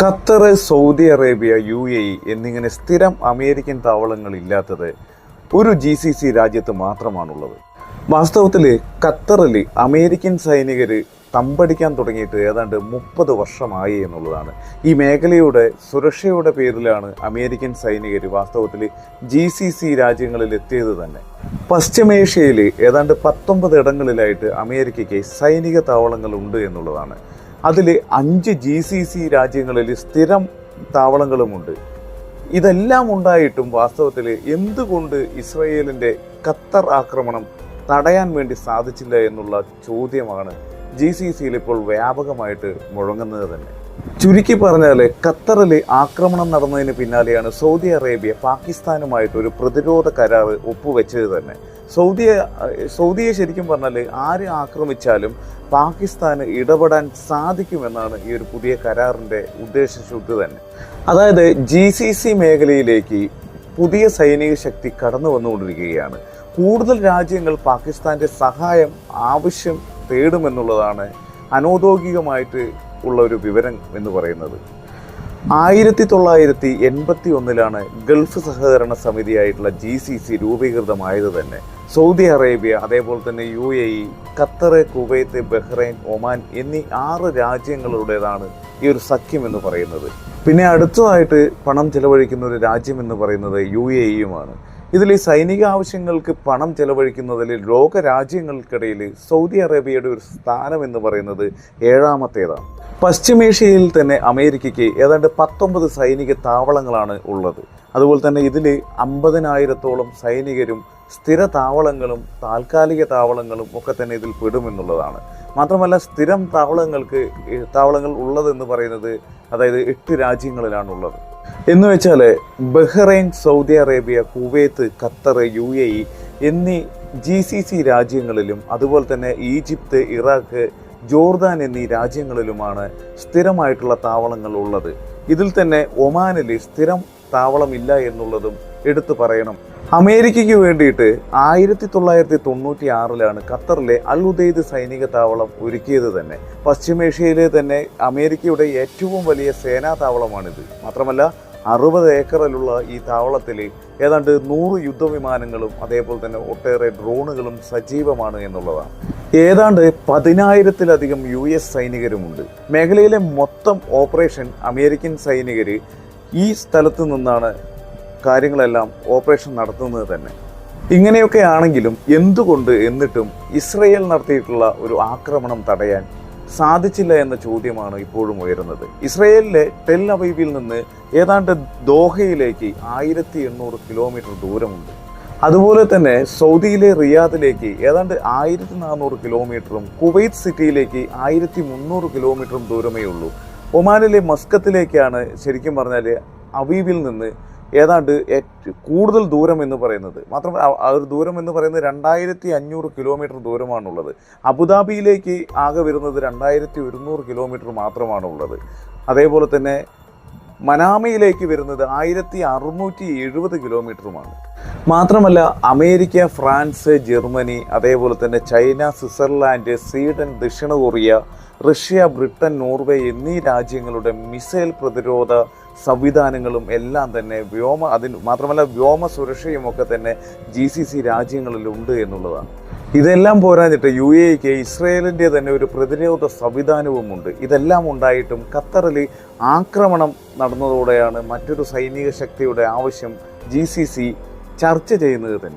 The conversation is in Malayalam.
Qatar Saudi Arabia U A E എന്നിങ്ങനെ സ്ഥിരം അമേരിക്കൻ താവളങ്ങൾ ഇല്ലാത്തത് ഒരു ജി സി സി രാജ്യത്ത് മാത്രമാണുള്ളത്. വാസ്തവത്തിൽ ഖത്തറിൽ അമേരിക്കൻ സൈനികർ തമ്പടിക്കാൻ തുടങ്ങിയിട്ട് ഏതാണ്ട് മുപ്പത് വർഷമായി എന്നുള്ളതാണ്. ഈ മേഖലയുടെ സുരക്ഷയുടെ പേരിലാണ് അമേരിക്കൻ സൈനികർ വാസ്തവത്തിൽ ജി സി സി രാജ്യങ്ങളിൽ എത്തിയത് തന്നെ. പശ്ചിമേഷ്യയിൽ ഏതാണ്ട് പത്തൊമ്പത് ഇടങ്ങളിലായിട്ട് അമേരിക്കയ്ക്ക് സൈനിക താവളങ്ങൾ ഉണ്ട് എന്നുള്ളതാണ്. അതിൽ അഞ്ച് ജി സി സി രാജ്യങ്ങളിൽ സ്ഥിരം താവളങ്ങളുമുണ്ട്. ഇതെല്ലാം ഉണ്ടായിട്ടും വാസ്തവത്തിൽ എന്തുകൊണ്ട് ഇസ്രയേലിന്റെ ഖത്തർ ആക്രമണം തടയാൻ വേണ്ടി സാധിച്ചില്ല എന്നുള്ള ചോദ്യമാണ് ജി സി സിയിൽ ഇപ്പോൾ വ്യാപകമായിട്ട് മുഴങ്ങുന്നത് തന്നെ. ചുരുക്കി പറഞ്ഞാൽ ഖത്തറിൽ ആക്രമണം നടന്നതിന് പിന്നാലെയാണ് സൗദി അറേബ്യ പാകിസ്ഥാനുമായിട്ട് ഒരു പ്രതിരോധ കരാർ ഒപ്പുവെച്ചത് തന്നെ. സൗദി സൗദിയെ ശരിക്കും പറഞ്ഞാൽ ആര് ആക്രമിച്ചാലും പാകിസ്ഥാന് ഇടപെടാൻ സാധിക്കുമെന്നാണ് ഈ ഒരു പുതിയ കരാറിന്റെ ഉദ്ദേശശുദ്ധി തന്നെ. അതായത് ജി സി സി മേഖലയിലേക്ക് പുതിയ സൈനിക ശക്തി കടന്നു വന്നുകൊണ്ടിരിക്കുകയാണ്. കൂടുതൽ രാജ്യങ്ങൾ പാകിസ്ഥാന്റെ സഹായം ആവശ്യം തേടുമെന്നുള്ളതാണ് അനൗദ്യോഗികമായിട്ട് ഉള്ള ഒരു വിവരം എന്ന് പറയുന്നത്. ആയിരത്തി തൊള്ളായിരത്തി എൺപത്തി ഒന്നിലാണ് ഗൾഫ് സഹകരണ സമിതിയായിട്ടുള്ള ജി സി സി രൂപീകൃതമായത് തന്നെ. സൗദി അറേബ്യ അതേപോലെ തന്നെ U A E Qatar Kuwait Bahrain Oman എന്നീ ആറ് രാജ്യങ്ങളുടേതാണ് ഈ ഒരു സഖ്യം എന്ന് പറയുന്നത്. പിന്നെ അടുത്തതായിട്ട് പണം ചെലവഴിക്കുന്ന ഒരു രാജ്യം എന്ന് പറയുന്നത് യു എ ഇയുമാണ്. ഇതിൽ സൈനിക ആവശ്യങ്ങൾക്ക് പണം ചെലവഴിക്കുന്നതിൽ ലോക രാജ്യങ്ങൾക്കിടയിൽ സൗദി അറേബ്യയുടെ ഒരു സ്ഥാനം എന്ന് പറയുന്നത് ഏഴാമത്തേതാണ്. പശ്ചിമേഷ്യയിൽ തന്നെ അമേരിക്കയ്ക്ക് ഏതാണ്ട് പത്തൊമ്പത് സൈനിക താവളങ്ങളാണ് ഉള്ളത്. അതുപോലെ തന്നെ ഇതിൽ അമ്പതിനായിരത്തോളം സൈനികരും സ്ഥിര താവളങ്ങളും താൽക്കാലിക താവളങ്ങളും ഒക്കെ തന്നെ ഇതിൽ പെടുമെന്നുള്ളതാണ് മാത്രമല്ല സ്ഥിരം താവളങ്ങൾക്ക് താവളങ്ങൾ ഉള്ളതെന്ന് പറയുന്നത് അതായത് എട്ട് രാജ്യങ്ങളിലാണുള്ളത്. എന്ന് വെച്ചാൽ Bahrain Saudi Arabia Kuwait Qatar U A E എന്നീ ജി സി സി രാജ്യങ്ങളിലും അതുപോലെ തന്നെ ഈജിപ്ത് ഇറാഖ് ജോർദാൻ എന്നീ രാജ്യങ്ങളിലുമാണ് സ്ഥിരമായിട്ടുള്ള താവളങ്ങൾ ഉള്ളത്. ഇതിൽ തന്നെ ഒമാനിൽ സ്ഥിരം താവളമില്ല എന്നുള്ളതും എടുത്തു പറയണം. അമേരിക്കയ്ക്ക് വേണ്ടിയിട്ട് ആയിരത്തി തൊള്ളായിരത്തി തൊണ്ണൂറ്റി ആറിലാണ് ഖത്തറിലെ അൽ സൈനിക താവളം ഒരുക്കിയത് തന്നെ. പശ്ചിമേഷ്യയിലെ തന്നെ അമേരിക്കയുടെ ഏറ്റവും വലിയ സേനാ താവളമാണിത്. മാത്രമല്ല അറുപത് ഏക്കറിലുള്ള ഈ താവളത്തിൽ ഏതാണ്ട് നൂറ് യുദ്ധവിമാനങ്ങളും അതേപോലെ തന്നെ ഒട്ടേറെ ഡ്രോണുകളും സജീവമാണ് എന്നുള്ളതാണ്. ഏതാണ്ട് പതിനായിരത്തിലധികം യു എസ് സൈനികരുമുണ്ട്. മേഖലയിലെ മൊത്തം ഓപ്പറേഷൻ അമേരിക്കൻ സൈനികർ ഈ സ്ഥലത്ത് നിന്നാണ് കാര്യങ്ങളെല്ലാം ഓപ്പറേഷൻ നടത്തുന്നത് തന്നെ. ഇങ്ങനെയൊക്കെ ആണെങ്കിലും എന്തുകൊണ്ട് എന്നിട്ടും ഇസ്രയേൽ നടത്തിയിട്ടുള്ള ഒരു ആക്രമണം തടയാൻ സാധിച്ചില്ല എന്ന ചോദ്യമാണ് ഇപ്പോഴും ഉയരുന്നത്. ഇസ്രയേലിലെ ടെൽ അവീവിൽ നിന്ന് ഏതാണ്ട് ദോഹയിലേക്ക് ആയിരത്തി എണ്ണൂറ് കിലോമീറ്റർ ദൂരമുണ്ട്. അതുപോലെ തന്നെ സൗദിയിലെ റിയാദിലേക്ക് ഏതാണ്ട് ആയിരത്തി നാനൂറ് കിലോമീറ്ററും കുവൈറ്റ് സിറ്റിയിലേക്ക് ആയിരത്തി മുന്നൂറ് കിലോമീറ്ററും ദൂരമേ ഉള്ളൂ. ഒമാനിലെ മസ്കത്തിലേക്കാണ് ശരിക്കും പറഞ്ഞാൽ അവീവിൽ നിന്ന് ഏതാണ്ട് കൂടുതൽ ദൂരം എന്ന് പറയുന്നത്. മാത്രമല്ല ആ- ഒരു ദൂരം എന്ന് പറയുന്നത് രണ്ടായിരത്തി അഞ്ഞൂറ് കിലോമീറ്റർ ദൂരമാണുള്ളത്. അബുദാബിയിലേക്ക് ആകെ വരുന്നത് രണ്ടായിരത്തി ഒരുന്നൂറ് കിലോമീറ്റർ മാത്രമാണുള്ളത്. അതേപോലെ തന്നെ മനാമയിലേക്ക് വരുന്നത് ആയിരത്തി അറുന്നൂറ്റി എഴുപത് കിലോമീറ്ററുമാണ്. മാത്രമല്ല അമേരിക്ക ഫ്രാൻസ് ജർമ്മനി അതേപോലെ തന്നെ ചൈന സ്വിറ്റ്സർലാൻഡ് സ്വീഡൻ ദക്ഷിണ കൊറിയ റഷ്യ ബ്രിട്ടൻ നോർവേ എന്നീ രാജ്യങ്ങളുടെ മിസൈൽ പ്രതിരോധ സംവിധാനങ്ങളും എല്ലാം തന്നെ വ്യോമ അതിന് മാത്രമല്ല വ്യോമ സുരക്ഷയും ഒക്കെ തന്നെ ജി സി സി രാജ്യങ്ങളിലുണ്ട് എന്നുള്ളതാണ്. ഇതെല്ലാം പോരാഞ്ഞിട്ട് യു എക്ക് ഇസ്രയേലിന്റെ തന്നെ ഒരു പ്രതിരോധ സംവിധാനവുമുണ്ട്. ഇതെല്ലാം ഉണ്ടായിട്ടും ഖത്തറിൽ ആക്രമണം നടന്നതോടെയാണ് മറ്റൊരു സൈനിക ശക്തിയുടെ ആവശ്യം ജി ചർച്ച ചെയ്യുന്നത് തന്നെ.